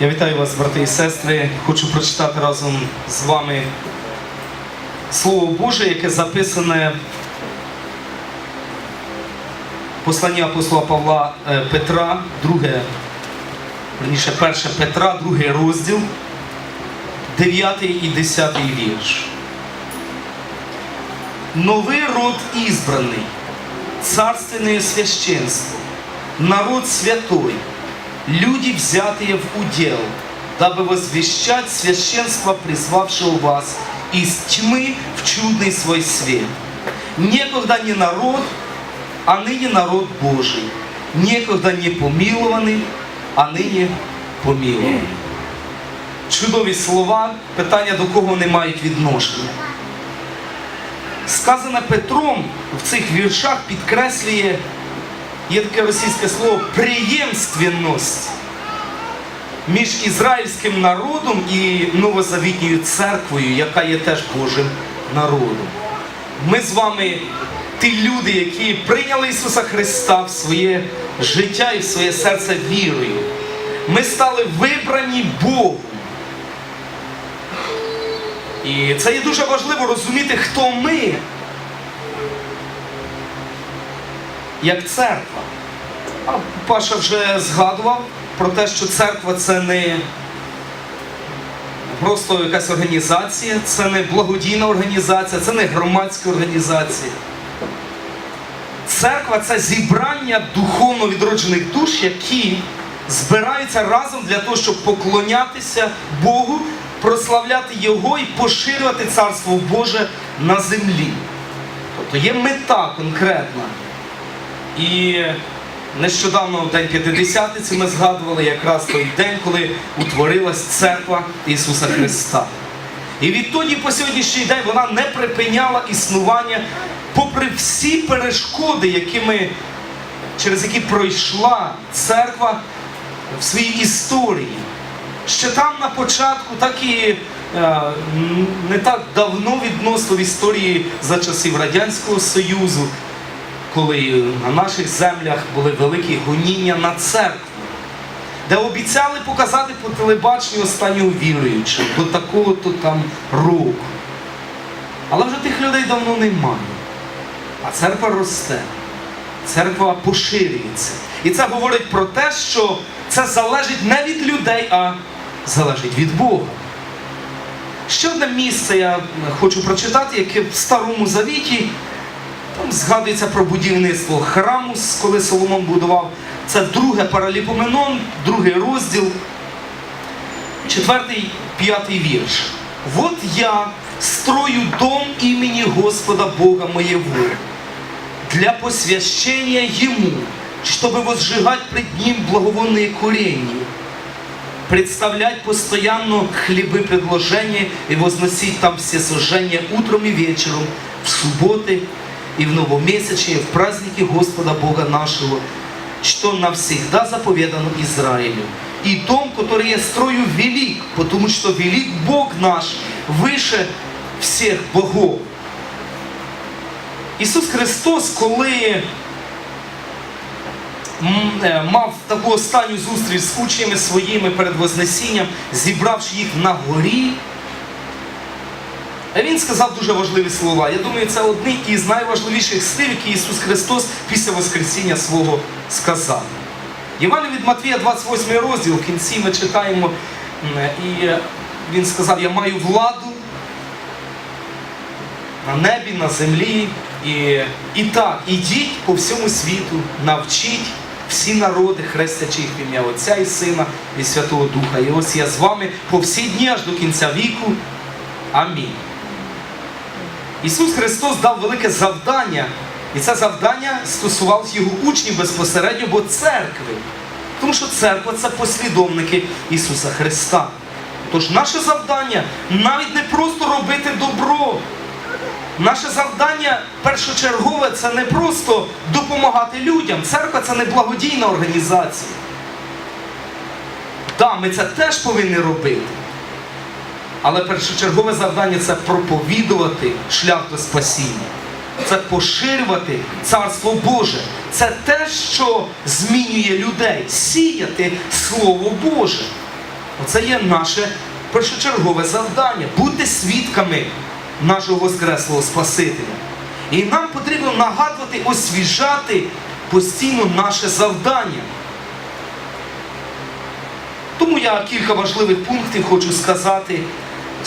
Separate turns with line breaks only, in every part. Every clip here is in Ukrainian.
Я вітаю вас, брати і сестри. Хочу прочитати разом з вами Слово Боже, яке записане в посланні апостола Павла е, Петра, друге, верніше, перше Петра, другий розділ, 9 і 10 вірш. Новий род избранный, царственное священство, народ святой, люди, взятые в удел, дабы возвещать священство, призвавшего вас из тьмы в чудный свой свет. Некогда не народ, а ныне народ Божий, некогда не помилованный, а нині помилований. Чудові слова, питання до кого не мають відношення. Сказане Петром в цих віршах підкреслює, є таке російське слово преємственність між ізраїльським народом і новозавітньою церквою, яка є теж Божим народом. Ми з вами ті люди, які прийняли Ісуса Христа в своє життя і в своє серце вірою. Ми стали вибрані Богом. І це є дуже важливо розуміти, хто ми, як церква. А Паша вже згадував про те, що церква це не просто якась організація, це не благодійна організація, це не громадська організація. Церква це зібрання духовно відроджених душ, які збираються разом для того, щоб поклонятися Богу, прославляти Його і поширювати Царство Боже на землі. Тобто є мета конкретна. І нещодавно в День П'ятидесятиці ми згадували якраз той день, коли утворилась церква Ісуса Христа. І відтоді по сьогоднішній день вона не припиняла існування, попри всі перешкоди, якими, через які пройшла церква в своїй історії. Ще там на початку, так і е, не так давно відносно в історії за часів Радянського Союзу, коли на наших землях були великі гоніння на церкву, де обіцяли показати по телебаченню останнього віруючого до такого-то там року. Але вже тих людей давно немає. А церква росте, церква поширюється. І це говорить про те, що це залежить не від людей, а залежить від Бога. Ще одне місце я хочу прочитати, яке в Старому Завіті там згадується про будівництво храму, коли Соломон будував. Це друге параліпоменон, другий розділ, четвертий, п'ятий вірш. Вот я строю дом імені Господа Бога моєго для посвящения Ему, чтобы возжигать пред Ним благовонные курения, представлять постоянно хлебы предложения и возносить там все сожжения утром и вечером, в субботы и в новомесячие, в праздники Господа Бога нашего, что навсегда заповедано Израилю. И дом, который я строю, велик, потому что велик Бог наш, выше всех богов. Ісус Христос, коли е, мав таку останню зустріч з учнями своїми перед Вознесінням, зібравши їх на горі, він сказав дуже важливі слова. Я думаю, це одні із найважливіших слів, які Ісус Христос після Воскресіння свого сказав. Євангелія від Матвія, 28 розділ, в кінці ми читаємо, і він сказав, я маю владу на небі, на землі. І, і так, ідіть по всьому світу, навчіть всі народи, хрестячи їх в ім'я Отця і Сина і Святого Духа. І ось я з вами по всі дні аж до кінця віку. Амінь. Ісус Христос дав велике завдання, і це завдання стосувалося його учнів безпосередньо, бо церкви. Тому що церква це послідовники Ісуса Христа. Тож наше завдання навіть не просто робити добро. Наше завдання першочергове це не просто допомагати людям. Церква це не благодійна організація. Так, ми це теж повинні робити. Але першочергове завдання це проповідувати шлях до спасіння. Це поширювати Царство Боже. Це те, що змінює людей, сіяти Слово Боже. Оце є наше першочергове завдання бути свідками нашого Воскреслого Спасителя. І нам потрібно нагадувати, освіжати постійно наше завдання. Тому я кілька важливих пунктів хочу сказати.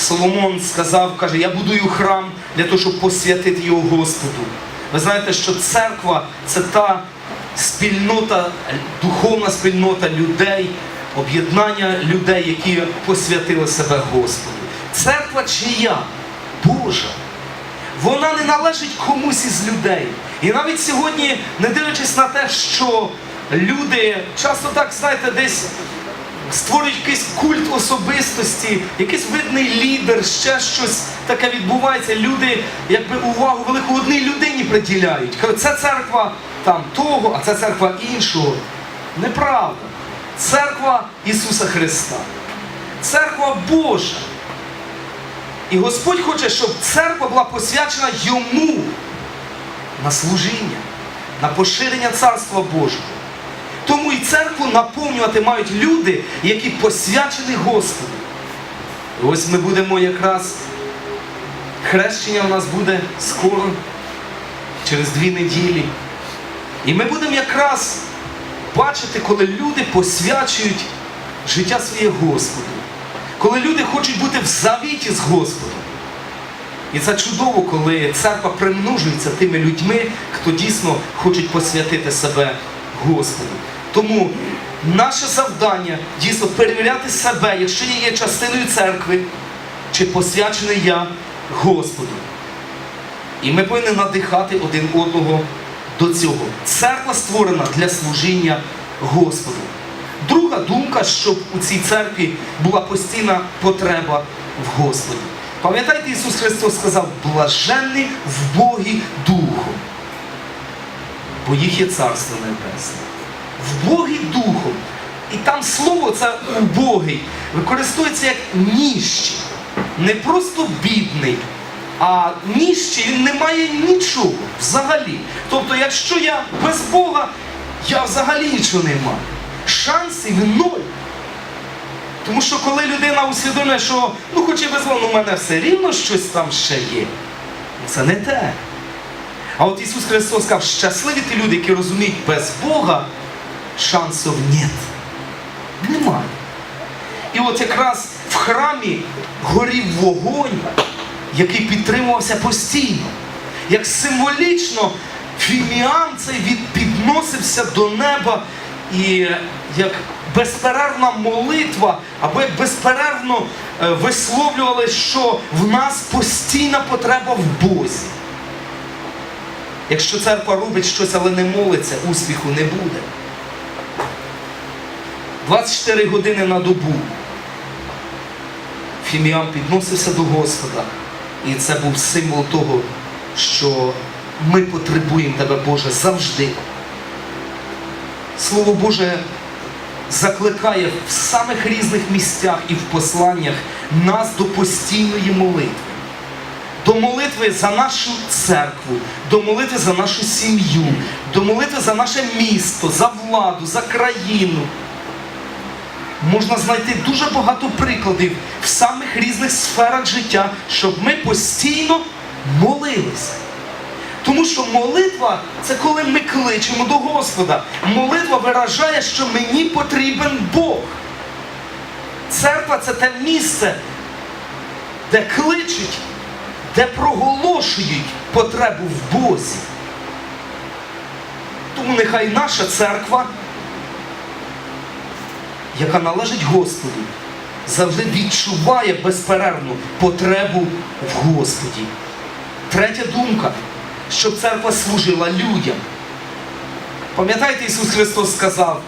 Соломон сказав, каже, я будую храм для того, щоб посвятити його Господу. Ви знаєте, що церква це та спільнота, духовна спільнота людей, об'єднання людей, які посвятили себе Господу. Церква чия? Божа. Вона не належить комусь із людей. І навіть сьогодні, не дивлячись на те, що люди часто так, знаєте, десь створюють якийсь культ особистості, якийсь видний лідер, ще щось таке відбувається. Люди якби увагу велику одній людині приділяють. Це церква там того, а це церква іншого. Неправда. Церква Ісуса Христа. Церква Божа. І Господь хоче, щоб церква була посвячена йому на служіння, на поширення Царства Божого. Тому і церкву наповнювати мають люди, які посвячені Господу. Ось ми будемо якраз, хрещення у нас буде скоро, через дві неділі. І ми будемо якраз бачити, коли люди посвячують життя своє Господу. Коли люди хочуть бути в завіті з Господом. І це чудово, коли церква примножується тими людьми, хто дійсно хочуть посвятити себе Господу. Тому наше завдання дійсно перевіряти себе, якщо я є частиною церкви, чи посвячений я Господу. І ми повинні надихати один одного до цього. Церква створена для служіння Господу. Друга думка, щоб у цій церкві була постійна потреба в Господі. Пам'ятаєте, Ісус Христос сказав, блаженний в Богі Духом, бо їх є Царство Небесне. В Богі Духом. І там слово це убогий використовується як ніщий. Не просто бідний, а ніщий він не має нічого взагалі. Тобто, якщо я без Бога, я взагалі нічого не маю. Шансів ноль. Тому що коли людина усвідомлює, що ну хоч і без ну в мене все рівно щось там ще є. Це не те. А от Ісус Христос сказав, щасливі ті люди, які розуміють, без Бога шансів нет. Немає. І от якраз в храмі горів вогонь, який підтримувався постійно. Як символічно фіміам цей підносився до неба і як безперервна молитва, або як безперервно е, висловлювали, що в нас постійна потреба в Бозі. Якщо церква робить щось, але не молиться, успіху не буде. 24 години на добу. Фіміам підносився до Господа. І це був символ того, що ми потребуємо Тебе, Боже, завжди. Слово Боже закликає в самих різних місцях і в посланнях нас до постійної молитви. До молитви за нашу церкву, до молитви за нашу сім'ю, до молитви за наше місто, за владу, за країну. Можна знайти дуже багато прикладів в самих різних сферах життя, щоб ми постійно молилися. Тому що молитва це коли ми кличемо до Господа. Молитва виражає, що мені потрібен Бог. Церква це те місце, де кличуть, де проголошують потребу в Бозі. Тому нехай наша церква яка належить Господу, завжди відчуває безперервну потребу в Господі. Третя думка, щоб церква служила людям. Пам'ятаєте, Ісус Христос сказав,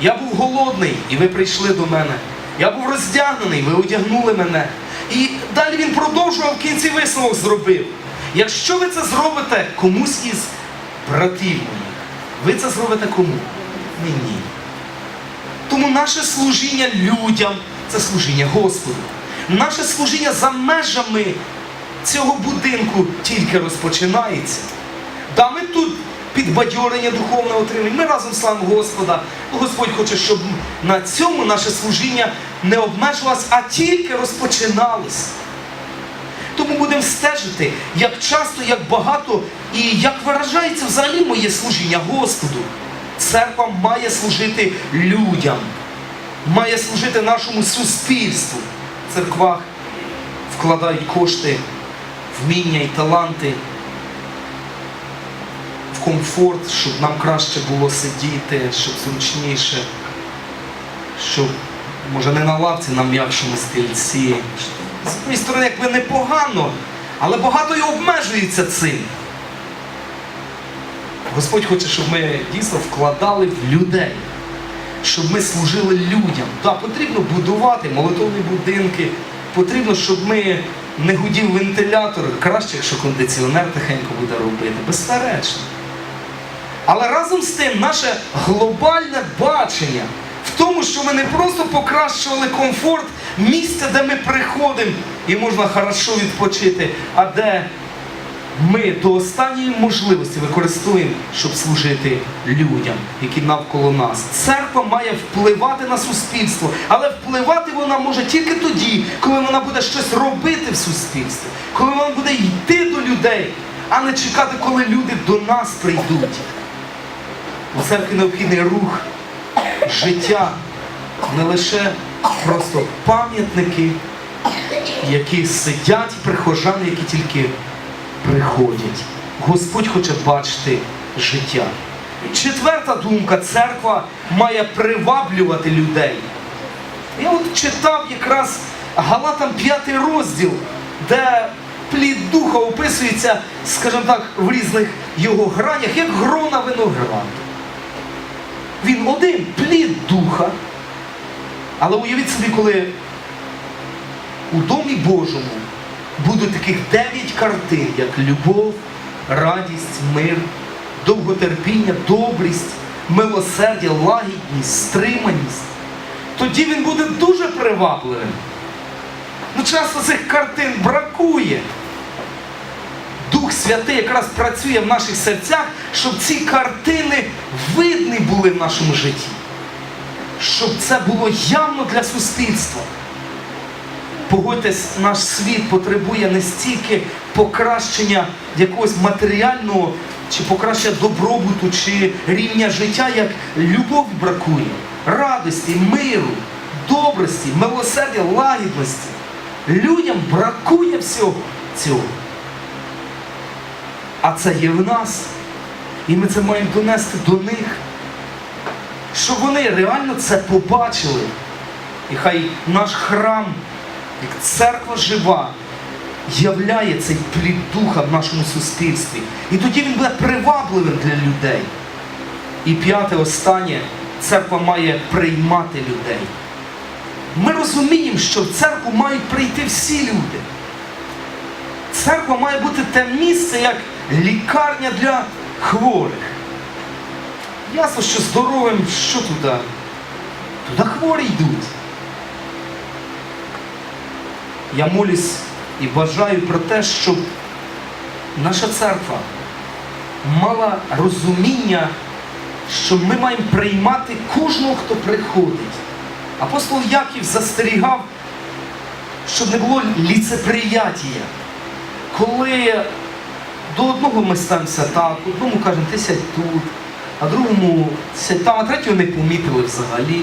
я був голодний, і ви прийшли до мене. Я був роздягнений, ви одягнули мене. І далі він продовжував в кінці висновок зробив. Якщо ви це зробите комусь із братів моїх, ви це зробите кому? Мені. Тому наше служіння людям це служіння Господу. Наше служіння за межами цього будинку тільки розпочинається. Да, ми тут підбадьорення духовне отримуємо. Ми разом славимо Господа. Господь хоче, щоб на цьому наше служіння не обмежувалось, а тільки розпочиналось. Тому будемо стежити, як часто, як багато і як виражається взагалі моє служіння Господу. Церква має служити людям, має служити нашому суспільству. В церквах вкладають кошти, вміння і таланти комфорт, щоб нам краще було сидіти, щоб зручніше, щоб, може, не на лавці, на м'якшому стільці. З однієї сторони, якби непогано, але багато і обмежується цим. Господь хоче, щоб ми дійсно вкладали в людей, щоб ми служили людям. Так, потрібно будувати молитовні будинки, потрібно, щоб ми не гудів вентилятор, краще, якщо кондиціонер тихенько буде робити. Безперечно. Але разом з тим наше глобальне бачення в тому, що ми не просто покращували комфорт місця, де ми приходимо і можна хорошо відпочити, а де ми до останньої можливості використовуємо, щоб служити людям, які навколо нас. Церква має впливати на суспільство, але впливати вона може тільки тоді, коли вона буде щось робити в суспільстві, коли вона буде йти до людей, а не чекати, коли люди до нас прийдуть. У церкві необхідний рух, життя, не лише просто пам'ятники, які сидять, прихожани, які тільки приходять. Господь хоче бачити життя. Четверта думка, церква має приваблювати людей. Я от читав якраз Галатам п'ятий розділ, де плід духа описується, скажімо так, в різних його гранях, як грона винограду. Він один плід духа. Але уявіть собі, коли у домі Божому будуть таких дев'ять картин, як любов, радість, мир, довготерпіння, добрість, милосердя, лагідність, стриманість, тоді він буде дуже привабливим. Ну, часто цих картин бракує. Дух Святий якраз працює в наших серцях, щоб ці картини видні були в нашому житті. Щоб це було явно для суспільства. Погодьтесь, наш світ потребує не стільки покращення якогось матеріального чи покращення добробуту, чи рівня життя, як любові бракує, радості, миру, добрості, милосердя, лагідності. Людям бракує всього цього. А це є в нас. І ми це маємо донести до них, щоб вони реально це побачили. І хай наш храм, як церква жива, являє цей плід духа в нашому суспільстві. І тоді він буде привабливим для людей. І п'яте, останнє, церква має приймати людей. Ми розуміємо, що в церкву мають прийти всі люди. Церква має бути те місце, як лікарня для хворих. Ясно, що здоровим, що туди? Туди хворі йдуть. Я молюсь і бажаю про те, щоб наша церква мала розуміння, що ми маємо приймати кожного, хто приходить. Апостол Яків застерігав, щоб не було ліцеприятія. Коли до одного ми ставимося так, одному кажемо, ти сядь тут, а другому сядь там, а третього не помітили взагалі.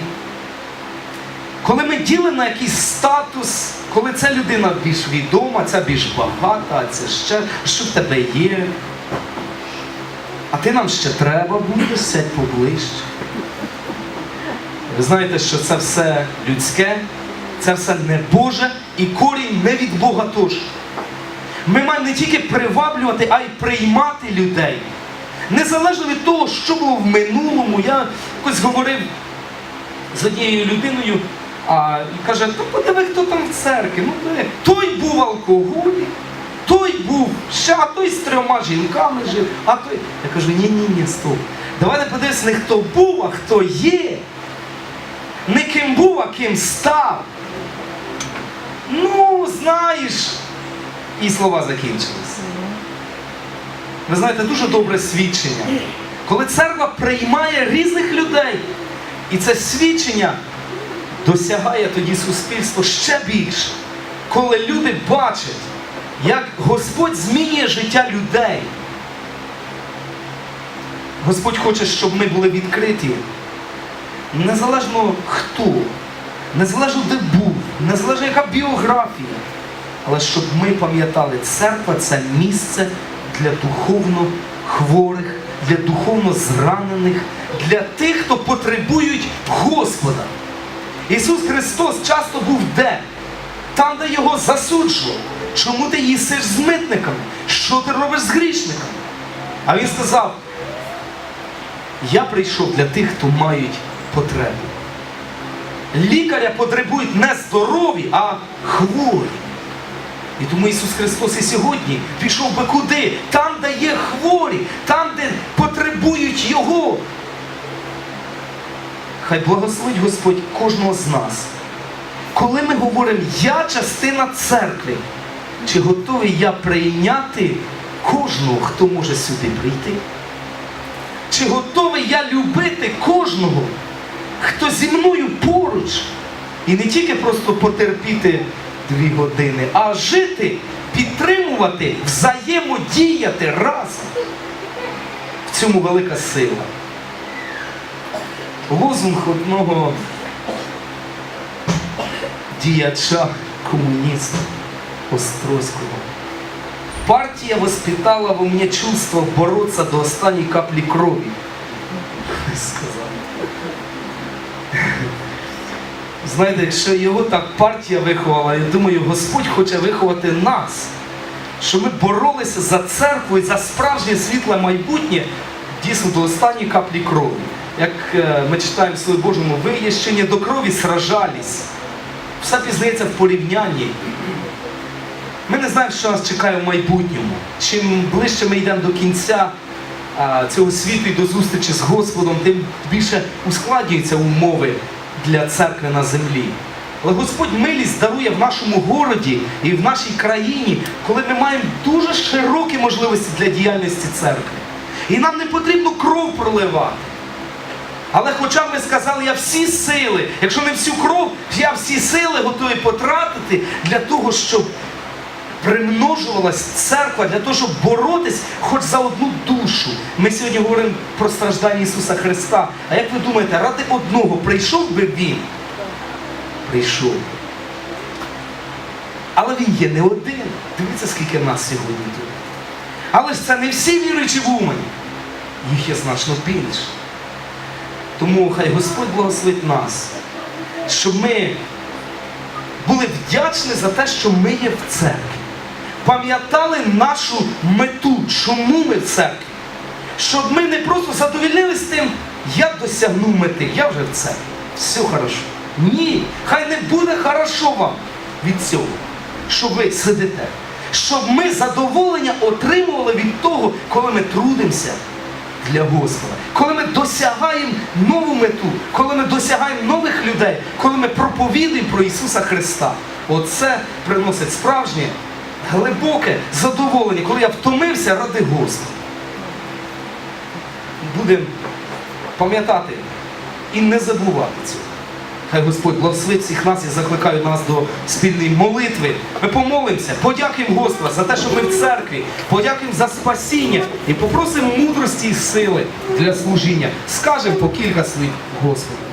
Коли ми ділимо на якийсь статус, коли ця людина більш відома, ця більш багата, це ще, що в тебе є. А ти нам ще треба будеш, сядь поближче. Ви знаєте, що це все людське, це все не Боже і корінь не від Бога теж. Ми маємо не тільки приваблювати, а й приймати людей. Незалежно від того, що було в минулому, я якось говорив з однією людиною, а і каже, то подиви, хто там в церкві. Ну, той був алкоголік, той був ще, а той з трьома жінками жив, а той. Я кажу, ні, ні, стоп. Давайте подивимося, не хто був, а хто є. Не ким був, а ким став. Ну, знаєш. І слова закінчилися. Ви знаєте, дуже добре свідчення. коли церква приймає різних людей, і це свідчення досягає тоді суспільство ще більше, коли люди бачать, як Господь змінює життя людей. Господь хоче, щоб ми були відкриті. Незалежно хто, незалежно де був, незалежно яка біографія. Але щоб ми пам'ятали, церква це місце для духовно хворих, для духовно зранених, для тих, хто потребують Господа. Ісус Христос часто був де? Там, де його засуджував. Чому ти їсиш з митниками? Що ти робиш з грішниками? А він сказав: Я прийшов для тих, хто мають потребу. Лікаря потребують не здорові, а хворі. І тому Ісус Христос і сьогодні пішов би куди? Там, де є хворі, там, де потребують Його. Хай благословить Господь кожного з нас. Коли ми говоримо, я частина церкви, чи готовий я прийняти кожного, хто може сюди прийти? Чи готовий я любити кожного, хто зі мною поруч? І не тільки просто потерпіти дві години, а жити, підтримувати, взаємодіяти разом. В цьому велика сила. Лозунг одного діяча комуніста Острозького. Партия воспитала во мне чувство бороться до останньої каплі крові. Знаєте, якщо його так партія виховала, я думаю, Господь хоче виховати нас, що ми боролися за церкву і за справжнє світле майбутнє дійсно до останньої каплі крові. Як е, ми читаємо в Слові Божому, ви є ще не до крові сражались. Все пізнається в порівнянні. Ми не знаємо, що нас чекає в майбутньому. Чим ближче ми йдемо до кінця цього світу і до зустрічі з Господом, тим більше ускладнюються умови для церкви на землі. Але Господь милість дарує в нашому городі і в нашій країні, коли ми маємо дуже широкі можливості для діяльності церкви. І нам не потрібно кров проливати. Але хоча ми сказали, я всі сили, якщо не всю кров, я всі сили готовий потратити для того, щоб примножувалась церква, для того, щоб боротись хоч за одну душу. Ми сьогодні говоримо про страждання Ісуса Христа. А як ви думаєте, ради одного прийшов би Він? Прийшов. Але він є не один. Дивіться, скільки нас сьогодні тут. Але ж це не всі віруючі в Умані. Їх є значно більше. Тому хай Господь благословить нас, щоб ми були вдячні за те, що ми є в церкві. Пам'ятали нашу мету, чому ми в церкві. Щоб ми не просто задовільнились тим, я досягнув мети, я вже в церкві. Все хорошо. Ні, хай не буде хорошо вам від цього, що ви сидите. Щоб ми задоволення отримували від того, коли ми трудимося для Господа. Коли ми досягаємо нову мету, коли ми досягаємо нових людей, коли ми проповідуємо про Ісуса Христа. Оце приносить справжнє, глибоке задоволення, коли я втомився ради Господа. Будемо пам'ятати і не забувати цього. Хай Господь благословить всіх нас і закликає нас до спільної молитви. Ми помолимося, подякуємо Господа за те, що ми в церкві, подякуємо за спасіння і попросимо мудрості і сили для служіння. Скажемо по кілька слів Господу.